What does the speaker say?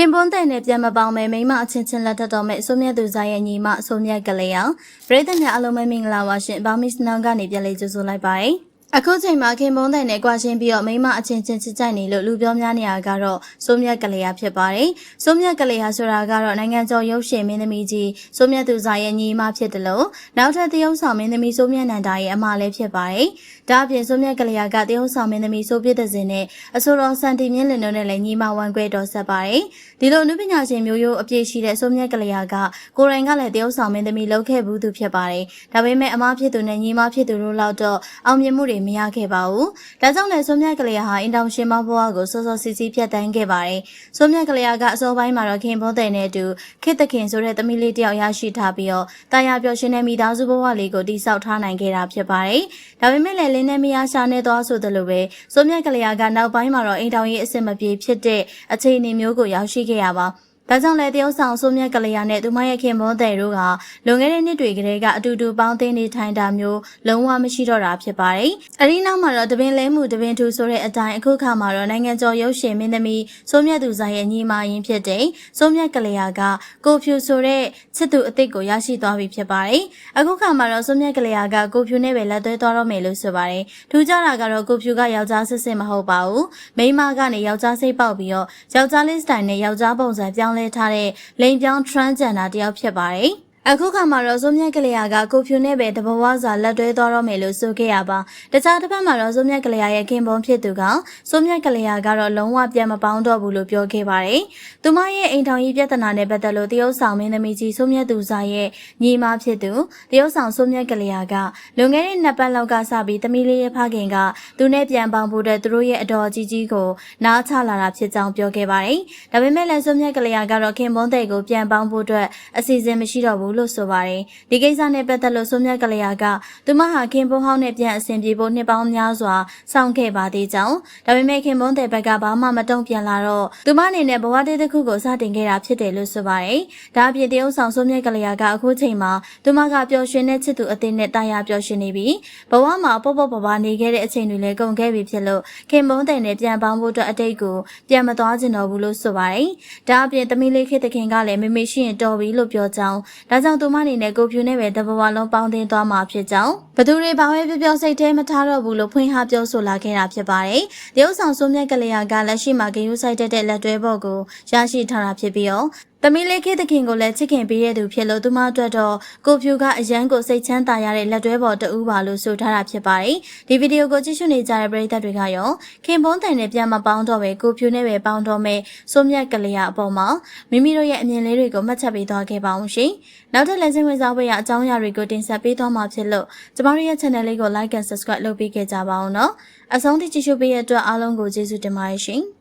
ခင်ပွန်းတဲ့နဲ့ပြန်မပေါင်းမဲမိမအချင်းချင်းလက်ထပ်တော်မဲ့အစိုးမြတ်သူဇာရဲ့ညီမအစိုးမြတ်ကလေးအောင်ပရိသတ်များအလုံးမဲမင်္ဂလာပါရှင်ဘာမစ်နောင်ကနေပြန်လေးကြိုဆိုလိုက်ပါတယ် အခုချိန်မှာခင်ပွန်းတဲ့နဲ့ကြွားရှင်းပြီးတော့မိမအချင်းချင်းချစ်ကြိုက်နေလို့လူပြောများနေရကတော့စိုးမြတ်ကလေးရဖြစ်ပါတယ်စိုးမြတ်ကလေးဟာဆိုတာကတော့နိုင်ငံကျော်ရုပ်ရှင်မင်းသမီးကြီးစိုးမြတ်သူဇာရဲ့ညီမဖြစ်တယ်လို့နောက်ထပ်တရုပ်ဆောင်မင်းသမီးစိုးမြတ်နန္ဒာရဲ့အမလည်းဖြစ်ပါတယ်ဒါအပြင်စိုးမြတ်ကလေးကတရုပ်ဆောင်မင်းသမီးစိုးပြည့်တဲ့စင်နဲ့အဆိုတော်စန်တီမြင့်လင်တို့နဲ့လည်းညီမဝန်ခွဲတော်ဆက်ပါတယ်ဒီလိုအနုပညာရှင်မျိုးရိုးအပြည့်ရှိတဲ့စိုးမြတ်ကလေးကကိုရိုင်းကလည်းတရုပ်ဆောင်မင်းသမီးလုပ်ခဲ့ဘူးသူဖြစ်ပါတယ်ဒါပေမဲ့အမဖြစ်သူနဲ့ညီမဖြစ်သူတို့လောက်တော့အောင်မြင်မှုတွေမရခဲ့ပါဘူးဒါကြောင့်လည်းစိုးမြတ်ကလေးဟာအင်တောင်ရှင်မဘွားကိုစောစောစီစီဖြတ်တန်းခဲ့ပါတယ်စိုးမြတ်ကလေးကအစောပိုင်းမှာတော့ခင်ဘောတဲ့နဲ့အတူခေတ္တခင်ဆိုတဲ့သမီးလေးတယောက်ရရှိထားပြီးတော့တာယာပျော်ရွှင်တဲ့မိသားစုဘဝလေးကိုတည်ဆောက်ထားနိုင်ခဲ့တာဖြစ်ပါတယ်ဒါပေမဲ့လည်းလင်းနဲ့မယားရှာနေသွားဆိုသလိုပဲစိုးမြတ်ကလေးကနောက်ပိုင်းမှာတော့အိမ်တောင်ရေးအဆင်မပြေဖြစ်တဲ့အခြေအနေမျိုးကိုရောက်ရှိခဲ့ရပါ ဒါကြောင့်လည်းတရုတ်ဆောင်ဆိုမြတ်ကလေးရနဲ့သူမရဲ့ခင်မောတဲ့တို့ကလွန်ခဲ့တဲ့နှစ်တွေကလေးကအတူတူပေါင်းသိနေထိုင်တာမျိုးလုံးဝမရှိတော့တာဖြစ်ပါတယ်။အဲဒီနောက်မှာတော့တပင်လဲမှုတပင်ထူဆိုတဲ့အတိုင်းအခုခါမှာတော့နိုင်ငံကျော်ရုပ်ရှင်မင်းသမီးဆိုမြတ်သူဆိုင်ရဲ့ညီမရင်းဖြစ်တဲ့ဆိုမြတ်ကလေးရကကိုဖြူဆိုတဲ့ချစ်သူအစ်စ်ကိုရရှိသွားပြီဖြစ်ပါတယ်။အခုခါမှာတော့ဆိုမြတ်ကလေးရကကိုဖြူနဲ့ပဲလက်သွဲသွားတော့မယ်လို့ဆိုပါတယ်။ထူးခြားတာကတော့ကိုဖြူကယောက်ျားစစ်စစ်မဟုတ်ပါဘူး။မိန်းမကနေယောက်ျားစိတ်ပေါက်ပြီးတော့ယောက်ျားလေးစတိုင်နဲ့ယောက်ျားပုံစံပြောင်းလဲထားတဲ့လိန်ပြောင်း transgender တယောက်ဖြစ်ပါတယ်။ အခုခါမှာတော့စိုးမြတ်ကလေးကကိုဖြူနဲ့ပဲတဘဝစွာလက်တွဲသွားတော့မယ်လို့ဆိုခဲ့ရပါတခြားတစ်ဖက်မှာတော့စိုးမြတ်ကလေးရဲ့ခင်ပွန်းဖြစ်သူကစိုးမြတ်ကလေးကတော့လုံးဝပြန်မပေါင်းတော့ဘူးလို့ပြောခဲ့ပါတယ်။သူမရဲ့အိမ်ထောင်ကြီးပြဿနာနဲ့ပတ်သက်လို့တရုတ်ဆောင်မင်းသမီးကြီးစိုးမြတ်သူစာရဲ့ညီမဖြစ်သူတရုတ်ဆောင်စိုးမြတ်ကလေးကလွန်ခဲ့တဲ့နှစ်ပတ်လောက်ကစပြီးသမီးလေးရဲ့ဖခင်ကသူနဲ့ပြန်ပေါင်းဖို့တဲ့သူတို့ရဲ့အတော်ကြီးကြီးကိုနားချလာတာဖြစ်ကြောင်းပြောခဲ့ပါတယ်။ဒါပေမဲ့လည်းစိုးမြတ်ကလေးကတော့ခင်ပွန်းတဲ့ကိုပြန်ပေါင်းဖို့အတွက်အစီအစဉ်မရှိတော့ဘူးလို့ဆိုပါတယ်ဒီကိစ္စနဲ့ပတ်သက်လို့ဆိုမြတ်ကလေးကသူမဟာခင်ပွန်းဟောင်းနဲ့ပြန်အဆင်ပြေဖို့နှစ်ပေါင်းများစွာစောင့်ခဲ့ပါသေးကြောင်းဒါပေမဲ့ခင်ပွန်းတဲ့ဘက်ကဘာမှမတုံ့ပြန်လာတော့သူမအနေနဲ့ဘဝတည်းတစ်ခုကိုစတင်ခဲ့တာဖြစ်တယ်လို့ဆိုပါတယ်ဒါအပြင်တရုတ်ဆောင်ဆိုမြတ်ကလေးကအခုချိန်မှာသူမကပျော်ရွှင်တဲ့ချစ်သူအသင်းနဲ့တာယာပျော်ရွှင်နေပြီးဘဝမှာပေါ့ပေါ့ပါပါနေခဲ့တဲ့အချိန်တွေလည်းကုန်ခဲ့ပြီဖြစ်လို့ခင်ပွန်းတဲ့နဲ့ပြန်ပေါင်းဖို့အတွက်အတိတ်ကိုပြန်မသွားကျင်တော့ဘူးလို့ဆိုပါတယ်ဒါအပြင်သမီးလေးခေတ္တခင်ကလည်းမေမေရှိရင်တော်ပြီလို့ပြောကြောင်းဒါကြောင့်သူမအနေနဲ့ကိုဖြူနဲ့ပဲတဘဝလုံးပေါင်းသင်းသွားမှာဖြစ်ကြောင်းဘသူတွေဘာဝဲပြောပြောစိတ်ထဲမထားတော့ဘူးလို့ဖွင့်ဟပြောဆိုလာခဲ့တာဖြစ်ပါတယ်။တရုတ်ဆောင်ဆိုမြက်ကလေးကလက်ရှိမှာဂယုဆိုင်တက်တဲ့လက်တွဲဘော့ကိုရရှိထားတာဖြစ်ပြီးတော့သမီးလေးခေသခင်ကိုလည်းချစ်ခင်ပေးရသူဖြစ်လို့သူမအတွက်တော့ကိုဖြူကအရန်ကိုစိတ်ချမ်းသာရတဲ့လက်တွဲပေါ်တူပါလို့ဆိုထားတာဖြစ်ပါတယ်။ဒီဗီဒီယိုကိုကြည့်ရှုနေကြတဲ့ပရိသတ်တွေကရောခင်ပွန်းတိုင်နဲ့ပြန်မပေါင်းတော့ပဲကိုဖြူနဲ့ပဲပေါင်းတော့မယ်ဆိုမြက်ကလေးအပေါ်မှာမိမိတို့ရဲ့အမြင်လေးတွေကိုမှတ်ချက်ပေးသွားခဲ့ပါအောင်ရှင်။နောက်ထပ်လက်ချင်းဝင်စားဖို့ရအကြောင်းအရာတွေကိုတင်ဆက်ပေးသွားမှာဖြစ်လို့ကျမတို့ရဲ့ channel လေးကို like and subscribe လုပ်ပေးခဲ့ကြပါအောင်နော်။အဆုံးထိကြည့်ရှုပေးတဲ့အတွက်အားလုံးကိုကျေးဇူးတင်ပါတယ်ရှင်။